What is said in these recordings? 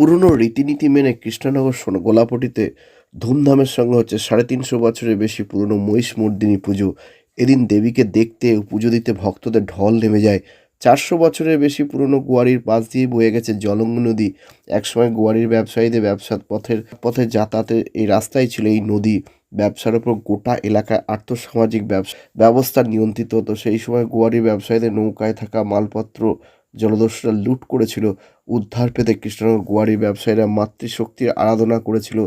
পুরনো রীতিনীতি মেনে কৃষ্ণনগর গোলাপটিতে ধুমধামের সঙ্গে হচ্ছে সাড়ে তিনশো বছরের বেশি পুরনো মহিষমর্দিনী পুজো। এদিন দেবীকে দেখতে ও পুজো দিতে ভক্তদের ঢল নেমে যায়। চারশো বছরের বেশি পুরনো গোয়ারির পাশ দিয়ে বয়ে গেছে জলঙ্গ নদী। একসময় গোয়ারির ব্যবসায়ীদের ব্যবসার পথের, পথে যাতায়াতের এই রাস্তাই ছিল এই নদী। ব্যবসার উপর গোটা এলাকায় আর্থসামাজিক ব্যবসা, ব্যবস্থা নিয়ন্ত্রিত হতো। সেই সময় গোয়ারি ব্যবসায়ীদের নৌকায় থাকা মালপত্র জলদস্যুরা লুট করেছিল, উদ্ধার পেতে কৃষ্ণনগর গোয়ারি ব্যবসায়ীরা মাতৃশক্তির আরাধনা করেছিল।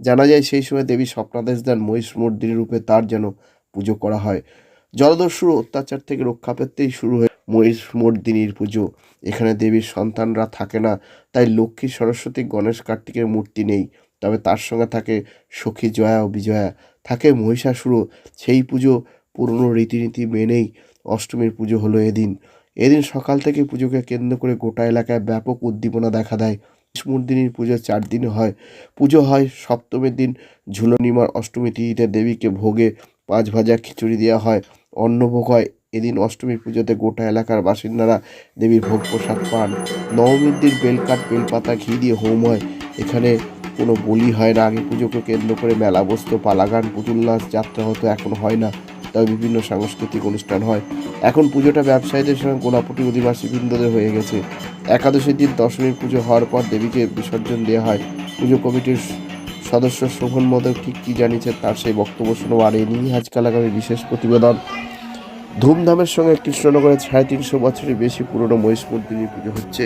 জানা যায়, সেই সময় দেবী স্বপ্নাদেশ দেন মহিষমর্দিনী রূপে তার যেন পুজো করা হয়। জলদস্যুর অত্যাচার থেকে রক্ষা পেতেই শুরু হয় মহিষমর্দিনীর পুজো। এখানে দেবীর সন্তানরা থাকে না, তাই লক্ষ্মী, সরস্বতী, গণেশ, কার্তিকের মূর্তি নেই। তবে তার সঙ্গে থাকে সখী জয়া ও বিজয়া। থাকে মহিষাসুরও। সেই পুজো পুরনো রীতিনীতি মেনেই অষ্টমীর পুজো হলো এদিন। এদিন সকাল থেকে পুজোকে কেন্দ্র করে গোটা এলাকায় ব্যাপক উদ্দীপনা দেখা দেয়। মূর্দিনীর পুজো চার দিন হয়। পুজো হয় সপ্তমীর দিন। ঝুলনিমার অষ্টমী তিথিতে দেবীকে ভোগে পাঁচ ভাজা খিচুড়ি দেওয়া হয়। অন্নভোগ হয়। এদিন অষ্টমীর পুজোতে গোটা এলাকার বাসিন্দারা দেবীর ভোগ প্রসাদ পান। নবমীর দিন বেলকাঠ, বেলপাতা, ঘি দিয়ে হোম হয়। এখানে কোনো বলি হয় না। আগে পুজোকে কেন্দ্র করে মেলা বসতো পালাগান, পুতুল নাচ, যাত্রা হতো, এখন হয় না। তবে বিভিন্ন সাংস্কৃতিক অনুষ্ঠান হয়। এখন পুজোটা ব্যবসায়ীদের সঙ্গে গোলাপটি অধিবাসী বৃন্দদের হয়ে গেছে। একাদশীর দিন দশমীর পুজো হওয়ার পর দেবীকে বিসর্জন দেওয়া হয়। পুজো কমিটির সদস্য শোভন মোদক ঠিক কী জানিয়েছে তার সেই বক্তব্য শুনব। আর এ নিয়ে আজকাল আগামী বিশেষ প্রতিবেদন। ধুমধামের সঙ্গে কৃষ্ণনগরের সাড়ে তিনশো বছরের বেশি পুরনো মহিষমর্দিনীর পুজো হচ্ছে।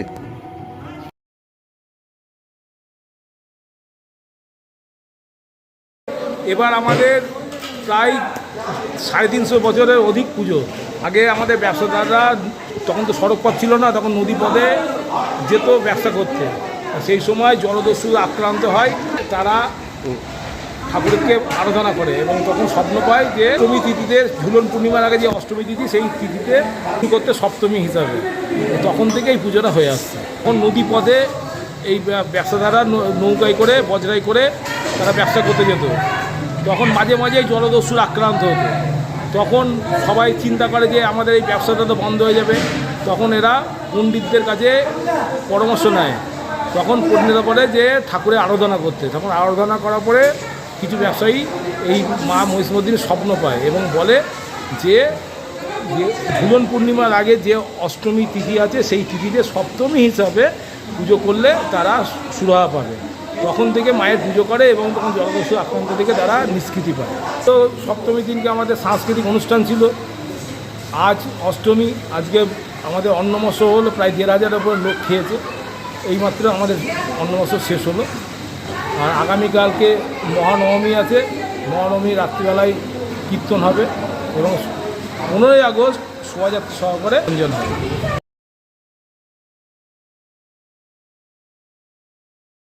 এবার আমাদের প্রায় সাড়ে তিনশো বছরের অধিক পুজো। আগে আমাদের ব্যবসাদাররা তখন তো সড়ক পথ ছিল না, তখন নদী পথে যেত ব্যবসা করতে। সেই সময় জলদস্যু আক্রান্ত হয়, তারা ঠাকুরকে আরাধনা করে এবং তখন স্বপ্ন পায় যে অষ্টমী তিথিতে ঝুলন পূর্ণিমার আগে যে অষ্টমী তিথি, সেই তিথিতে কি করতে সপ্তমী হিসাবে। তখন থেকে এই পুজোটা হয়ে আসছে। তখন নদী পথে এই ব্যব- ব্যবসাদাররা নৌকায় করে বজরাই করে তারা ব্যবসা করতে যেত। তখন মাঝে মাঝে এই জলদস্যুর আক্রান্ত হতো। তখন সবাই চিন্তা করে যে আমাদের এই ব্যবসাটা তো বন্ধ হয়ে যাবে। তখন এরা পণ্ডিতদের কাছে পরামর্শ নেয়। তখন পরিণত করে যে ঠাকুরের আরাধনা করতে। তখন আরাধনা করার পরে কিছু ব্যবসায়ী এই মা মহিষমদ্দিনের স্বপ্ন পায় এবং বলে যে ঝুলন পূর্ণিমার আগে যে অষ্টমী তিথি আছে, সেই তিথিতে সপ্তমী হিসাবে পুজো করলে তারা সুরাহা পাবে। তখন থেকে মায়ের পুজো করে এবং তখন জলদস্যু আক্রান্ত থেকে তারা নিষ্কৃতি পায়। তো সপ্তমী দিনকে আমাদের সাংস্কৃতিক অনুষ্ঠান ছিল। আজ অষ্টমী, আজকে আমাদের অন্নমস্য হলো, প্রায় দেড় হাজারের উপর লোক খেয়েছে। এইমাত্র আমাদের অন্নমস্য শেষ হলো। আর আগামীকালকে মহানবমী আছে। মহানবমী রাত্রিবেলায় কীর্তন হবে এবং পনেরোই আগস্ট শোভাযাত্রা সহকারে হবে।